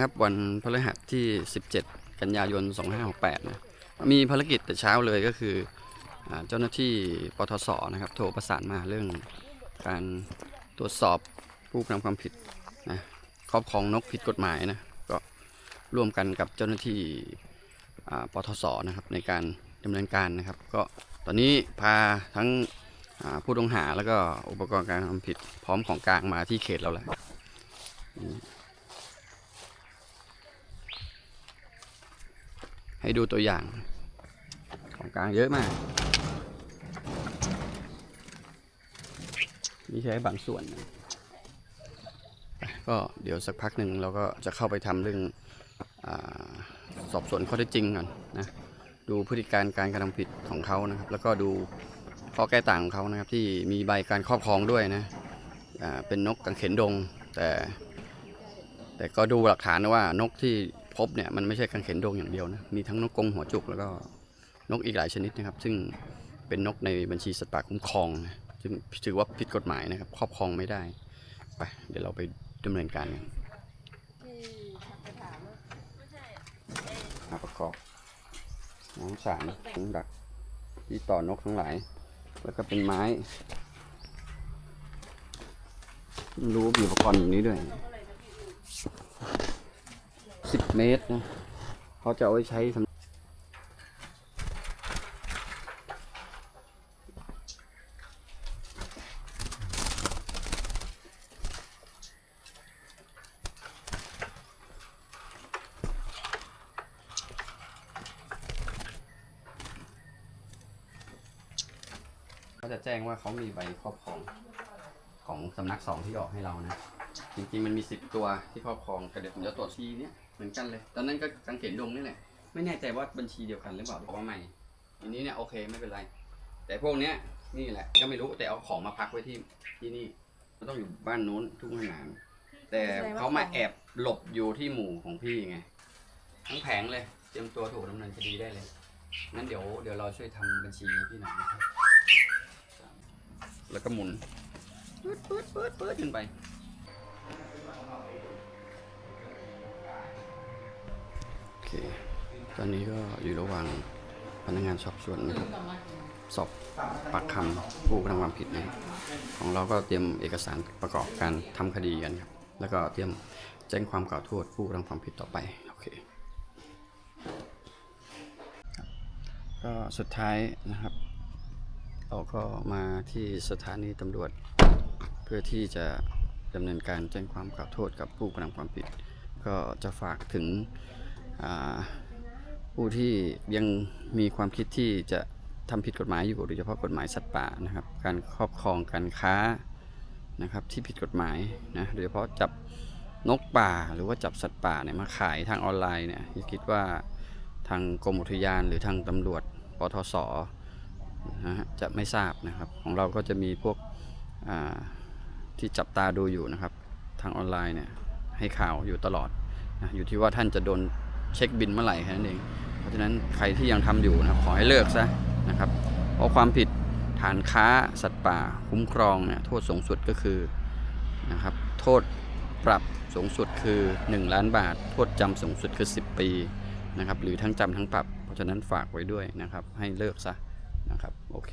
นะครับวันพฤหัสที่ 17 กันยายน 2568 นะ มีภารกิจแต่เช้าเลยก็คืออเจ้าหน้าที่ปทศนะครับโทรประสานมาเรื่องการตรวจสอบผู้กระทำความผิดนะครอบครองนกผิดกฎหมายนะก็ร่วมกันกับเจ้าหน้าที่ปทศนะครับในการดำเนินการนะครับ ก็ตอนนี้พาทั้งผู้ต้องหาแล้วก็อุปกรณ์การทำผิดพร้อมของกลางมาที่เขตเราแล้ว ให้ดูตัวอย่าง ของกลางเยอะมาก นี่ใช้บางส่วนนะก็เดี๋ยวสักพักหนึ่งเราก็จะเข้าไปทำเรื่องอสอบสวนข้อเท็จจริงก่อนนะดูพฤติการการกระทำผิดของเขานะครับ แล้วก็ดูข้อแก้ต่างของเขานะครับ ที่มีใบการครอบครองด้วยนะเป็นนกกังเขนดงแต่ แต่ก็ดูหลักฐานว่านกที่ บเนี่ยมันไม่ใช่กังเขนดงอย่างเดียวนะ มีทั้งนกกรงหัวจุกแล้วก็นกอีกหลายชนิดนะครับ ซึ่งเป็นนกในบัญชีสัตว์ป่าคุ้มครองนะซึ่งถือว่าผิดกฎหมายนะครับ ครอบครองไม่ได้ ไป เดี๋ยวเราไปดำเนินการกันมาประกอบน้องสารของดัก ที่ต่อนกทั้งหลาย แล้วก็เป็นไม้ รู้ว่ามีอุปกรณ์อย่างนี้ด้วย สิบเมตรนะเขาจะเอาไว้ใช้สำเขาจะแจ้งว่าเขามีใบครอบครองของสำนักสองที่ออกให้เรานะ จริงๆมันมีสิบตัวที่ครอบครองแต่เดี๋ยวผมจะตรวจชีเนี้ย เหมือนกันเลย ตอนนั้นก็กังเขนดงนี่แหละ ไม่แน่ใจว่าบัญชีเดียวกันหรือเปล่าบอกว่าไม่ อันนี้เนี่ยโอเคไม่เป็นไร แต่พวกเนี้ยนี่แหละ ก็ไม่รู้แต่เอาของมาพักไว้ที่ที่นี่ มันต้องอยู่บ้านนู้นทุ่งขนาน แต่เขามาแอบหลบอยู่ที่หมู่ของพี่ไง ทั้งแผงเลยเตรียมตัวถูกดำเนินคดีได้เลย งั้นเดี๋ยวเดี๋ยวเราช่วยทำบัญชีให้พี่หน่อยนะครับ แล้วก็หมุนปื๊ดปื๊ดปื๊ดปื๊ดขึ้นไป ตอนนี้ก็อยู่ระหว่างพนักงานสอบสวนนะครับ สอบปากคำผู้กระทำความผิดนะของเราก็เตรียมเอกสารประกอบการทำคดีกันครับ แล้วก็เตรียมแจ้งความกล่าวโทษผู้กระทำความผิดต่อไปโอเคครับก็สุดท้ายนะครับ เราก็มาที่สถานีตำรวจ เพื่อที่จะดำเนินการแจ้งความกล่าวโทษกับผู้กระทำความผิด ก็จะฝากถึงอ่า ผู้ที่ยังมีความคิดที่จะทำผิดกฎหมายอยู่โดยเฉพาะกฎหมายสัตว์ป่านะครับ การครอบครองการค้านะครับที่ผิดกฎหมายนะโดยเฉพาะจับนกป่าหรือว่าจับสัตว์ป่าเนี่ยมาขายทางออนไลน์เนี่ยคิดว่าทางกรมอุทยานหรือทางตำรวจปทศนะฮะจะไม่ทราบนะครับ ของเราก็จะมีพวกที่จับตาดูอยู่นะครับ ทางออนไลน์เนี่ยให้ข่าวอยู่ตลอดนะอยู่ที่ว่าท่านจะโดน เช็คบินเมื่อไหร่แค่นั้นเอง เพราะฉะนั้นใครที่ยังทำอยู่นะขอให้เลิกซะนะครับ เพราะความผิดฐานค้าสัตว์ป่าคุ้มครองเนี่ยโทษสูงสุดก็คือนะครับโทษปรับสูงสุดคือ 1 ล้านบาท โทษจำสูงสุดคือ 10 ปีนะครับหรือทั้งจำทั้งปรับ เพราะฉะนั้นฝากไว้ด้วยนะครับให้เลิกซะนะครับโอเค